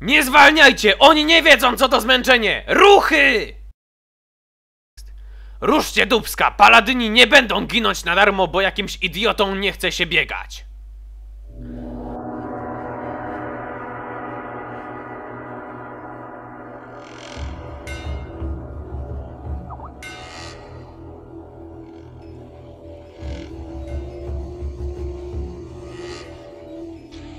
Nie zwalniajcie! Oni nie wiedzą, co to zmęczenie! Ruchy! Ruszcie dubska! Paladyni nie będą ginąć na darmo, bo jakimś idiotą nie chce się biegać!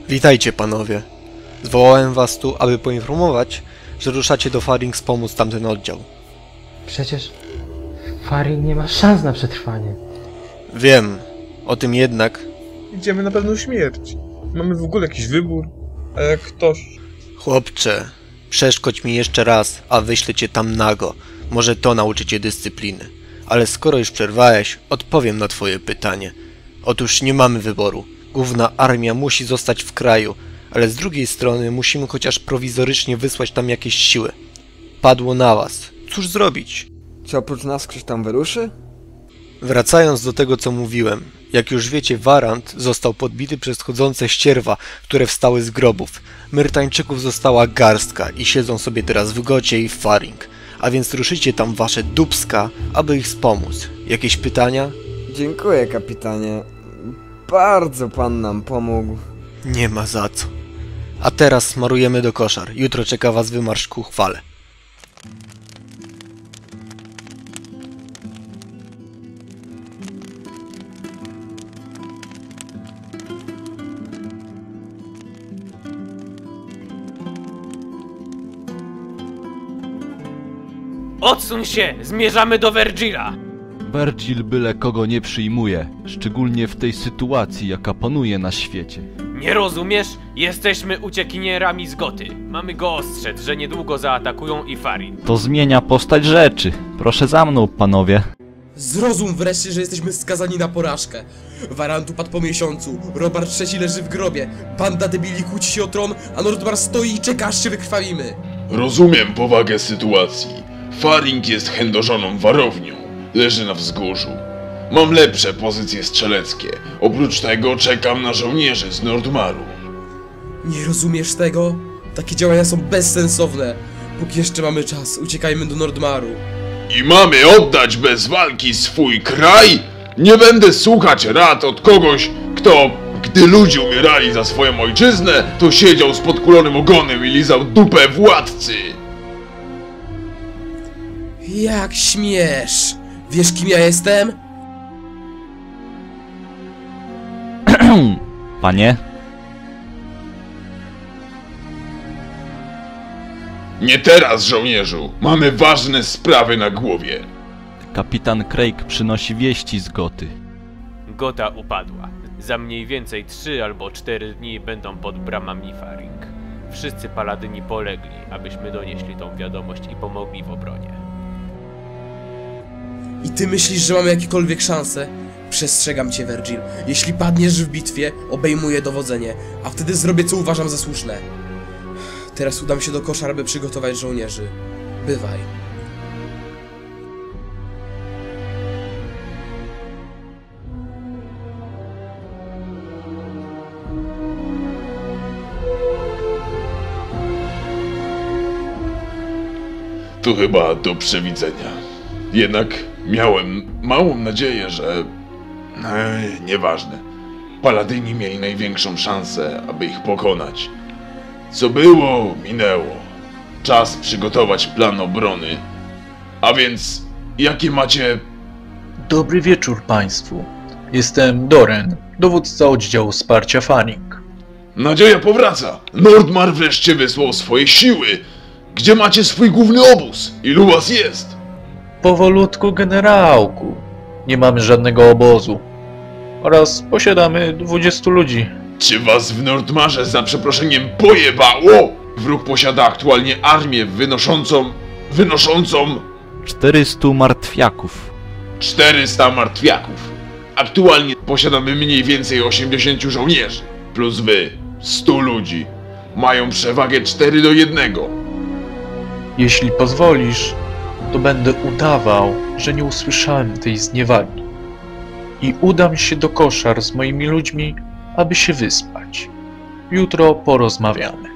Witajcie panowie. Zwołałem was tu, aby poinformować, że ruszacie do Farings pomóc tamten oddział. Przecież Faring nie ma szans na przetrwanie. Wiem, o tym jednak, Idziemy na pewną śmierć. Mamy w ogóle jakiś wybór. A jak ktoś... chłopcze, przeszkodź mi jeszcze raz, a wyślę cię tam nago. Może to nauczy cię dyscypliny. Ale skoro już przerwałeś, odpowiem na twoje pytanie. Otóż nie mamy wyboru. Główna armia musi zostać w kraju, ale z drugiej strony musimy chociaż prowizorycznie wysłać tam jakieś siły. Padło na was. Cóż zrobić? Czy oprócz nas ktoś tam wyruszy? Wracając do tego, co mówiłem, jak już wiecie, Warant został podbity przez chodzące ścierwa, które wstały z grobów. Myrtańczyków została garstka i siedzą sobie teraz w Gocie i w Faring. A więc ruszycie tam wasze dubska, aby ich wspomóc. Jakieś pytania? Dziękuję, kapitanie. Bardzo pan nam pomógł. Nie ma za co. A teraz smarujemy do koszar. Jutro czeka was wymarsz ku chwale. Odsuń się! Zmierzamy do Vergila! Virgil byle kogo nie przyjmuje, szczególnie w tej sytuacji, jaka panuje na świecie. Nie rozumiesz? Jesteśmy uciekinierami z Goty. Mamy go ostrzec, że niedługo zaatakują i Farin. To zmienia postać rzeczy. Proszę za mną, panowie. Zrozum wreszcie, że jesteśmy skazani na porażkę. Warantu padł po miesiącu, Robert III leży w grobie, banda debili kłóci się o tron, a Nordmar stoi i czeka, aż się wykrwawimy. Rozumiem powagę sytuacji. Faring jest chędożoną warownią. Leży na wzgórzu. Mam lepsze pozycje strzeleckie. Oprócz tego czekam na żołnierzy z Nordmaru. Nie rozumiesz tego? Takie działania są bezsensowne. Póki jeszcze mamy czas, uciekajmy do Nordmaru. I mamy oddać bez walki swój kraj? Nie będę słuchać rad od kogoś, kto, gdy ludzie umierali za swoją ojczyznę, to siedział z podkulonym ogonem i lizał dupę władcy. Jak śmiesz? Wiesz kim ja jestem? Panie? Nie teraz, żołnierzu. Mamy ważne sprawy na głowie. Kapitan Craig przynosi wieści z Goty. Gota upadła. Za mniej więcej 3 albo 4 dni będą pod bramami Faring. Wszyscy paladyni polegli, abyśmy donieśli tą wiadomość i pomogli w obronie. I ty myślisz, że mamy jakiekolwiek szanse? Przestrzegam cię, Virgil. Jeśli padniesz w bitwie, obejmuję dowodzenie, a wtedy zrobię co uważam za słuszne. Teraz udam się do koszar, by przygotować żołnierzy. Bywaj. To chyba do przewidzenia. Jednak miałem małą nadzieję, że. E, nieważne. Paladyni mieli największą szansę, aby ich pokonać. Co było, minęło. Czas przygotować plan obrony. A więc, jakie macie. Dobry wieczór Państwu. Jestem Doren, dowódca oddziału wsparcia Faring. Nadzieja powraca! Nordmar wreszcie wysłał swoje siły! Gdzie macie swój główny obóz? Ilu was jest? Powolutku, generałku. Nie mamy żadnego obozu. Oraz posiadamy 20 ludzi. Czy was w Nordmarze za przeproszeniem pojebało? Wróg posiada aktualnie armię wynoszącą... wynoszącą... 400 martwiaków. 400 martwiaków. Aktualnie posiadamy mniej więcej 80 żołnierzy. Plus wy, 100 ludzi. Mają przewagę 4 do 1. Jeśli pozwolisz, to będę udawał, że nie usłyszałem tej zniewagi i udam się do koszar z moimi ludźmi, aby się wyspać. Jutro porozmawiamy.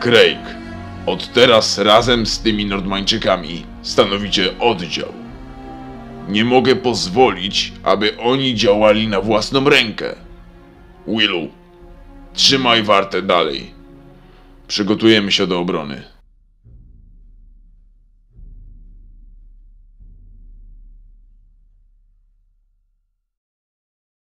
Craig, od teraz razem z tymi Nordmańczykami stanowicie oddział. Nie mogę pozwolić, aby oni działali na własną rękę. Willu, trzymaj wartę dalej. Przygotujemy się do obrony.